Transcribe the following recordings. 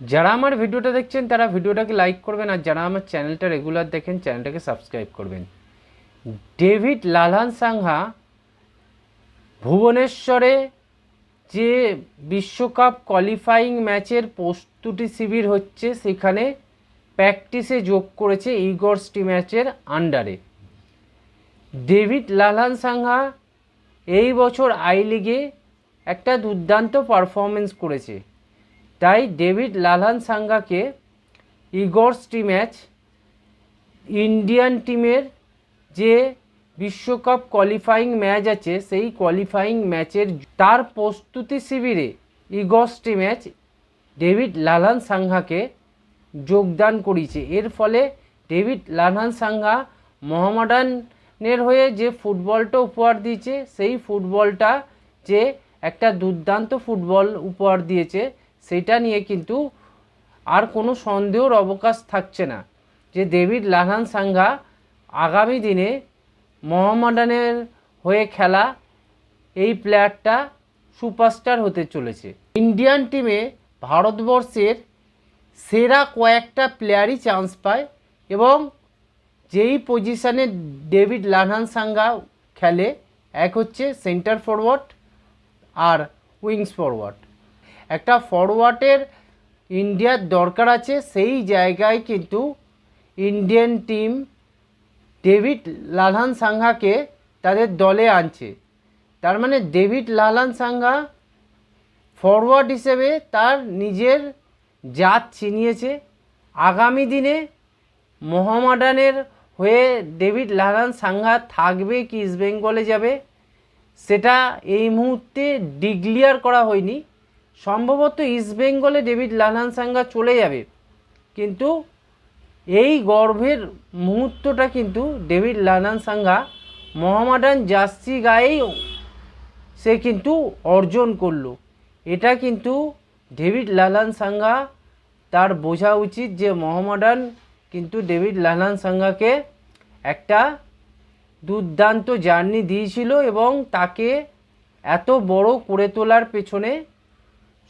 যারা আমার ভিডিওটা দেখছেন, তারা ভিডিওটাকে লাইক করবেন আর যারা আমার চ্যানেলটা রেগুলার দেখেন চ্যানেলটাকে সাবস্ক্রাইব করবেন। ডেভিড লালহান সাংহা ভুবনেশ্বরে যে বিশ্বকাপ কোয়ালিফাইং ম্যাচের প্রস্তুতি শিবির হচ্ছে, সেখানে প্র্যাকটিসে যোগ করেছে ইগর্স টি ম্যাচের আন্ডারে ডেভিড লালহান সাংহা এই বছর আই লিগে একটা দুর্দান্ত পারফরমেন্স করেছে। তাই ডেভিড লালহান সাঙ্গাকে ইগর্স টি ম্যাচ, ইন্ডিয়ান টিমের যে বিশ্বকাপ কোয়ালিফাইং ম্যাচ আছে, সেই কোয়ালিফাইং ম্যাচের তার প্রস্তুতি শিবিরে ইগর্স টি ম্যাচ ডেভিড লালহান সাংহাকে যোগদান করেছে। এর ফলে ডেভিড লালহান সাংহা মোহামডানের হয়ে যে ফুটবলটা উপহার দিয়েছে, সেই ফুটবলটা যে একটা দুর্দান্ত ফুটবল উপহার দিয়েছে সেটা নিয়ে কিন্তু আর কোনো সন্দেহর অবকাশ থাকছে না যে ডেভিড লাহান সাংঘা আগামী দিনে মোহামডানের হয়ে খেলা এই প্লেয়ারটা সুপারস্টার হতে চলেছে। ইন্ডিয়ান টিমে ভারতবর্ষের সেরা কয়েকটা প্লেয়ারই চান্স পায় এবং যেই পজিশানে ডেভিড লালহান সাঙ্গা খেলে, এক হচ্ছে সেন্টার ফরওয়ার্ড আর উইংস ফরওয়ার্ড একটা ফরওয়ার্ডের ইন্ডিয়ার দরকার আছে, সেই জায়গায় কিন্তু ইন্ডিয়ান টিম ডেভিড লালহান সাংহাকে তাদের দলে আনছে। তার মানে ডেভিড লালহান সাংহা ফরওয়ার্ড হিসেবে তার নিজের জাত চিনিয়েছে আগামী দিনে মোহামডানের হয়ে ডেভিড লালহান সাংহা থাকবে কি ইস্টবেঙ্গলে যাবে, সেটা এই মুহূর্তে ডিক্লিয়ার করা হয়নি। সম্ভবত ইস্টবেঙ্গলে ডেভিড লালহান সাঙ্গা চলে যাবে। কিন্তু এই গর্ভের মুহূর্তটা কিন্তু David Lalhlansanga Mohammedan jersey গায়েই সে কিন্তু অর্জন করল। এটা কিন্তু ডেভিড লালহান সাঙ্গা তার বোঝা উচিত যে মোহামডান কিন্তু ডেভিড লালহান সাঙ্গাকে একটা দুর্দান্ত জার্নি দিয়েছিল এবং তাকে এত বড় করে তোলার পেছনে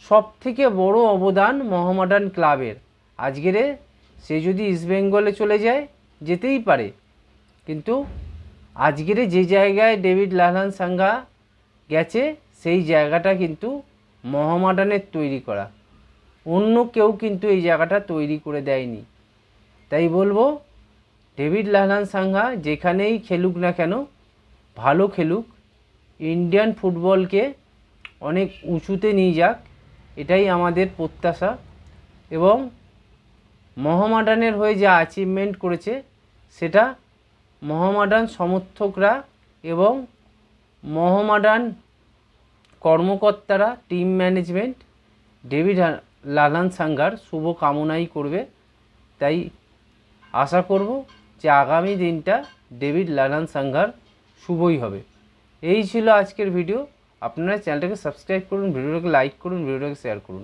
সব থেকে বড় অবদান মোহামডান ক্লাবের। আজকেরে সে যদি ইস্টবেঙ্গলে চলে যায়, যেতেই পারে। কিন্তু আজকেরে যে জায়গায় ডেভিড লালহান সাঙ্গা গেছে, সেই জায়গাটা কিন্তু মোহামডানের তৈরি করা। অন্য কেউ কিন্তু এই জায়গাটা তৈরি করে দেয়নি। তাই বলব, ডেভিড লালহান সাংহা যেখানেই খেলুক না কেন, ভালো খেলুক। ইন্ডিয়ান ফুটবলকে অনেক উঁচুতে নিয়ে যাক। এটাই আমাদের প্রত্যাশা এবং মোহামডানের হয়ে যে অ্যাচিভমেন্ট করেছে, সেটা মহামাডান সমর্থকরা এবং মোহামডান কর্মকর্তারা টিম ম্যানেজমেন্ট ডেভিড লালান সাঙ্গার শুভ কামনাই করবে। তাই আশা করব যে আগামী দিনটা ডেভিড লালান সাঙ্গার শুভই হবে। এই ছিল আজকের ভিডিও আপনারা চ্যানেলটাকে সাবস্ক্রাইব করুন ভিডিওটাকে লাইক করুন ভিডিওটাকে শেয়ার করুন।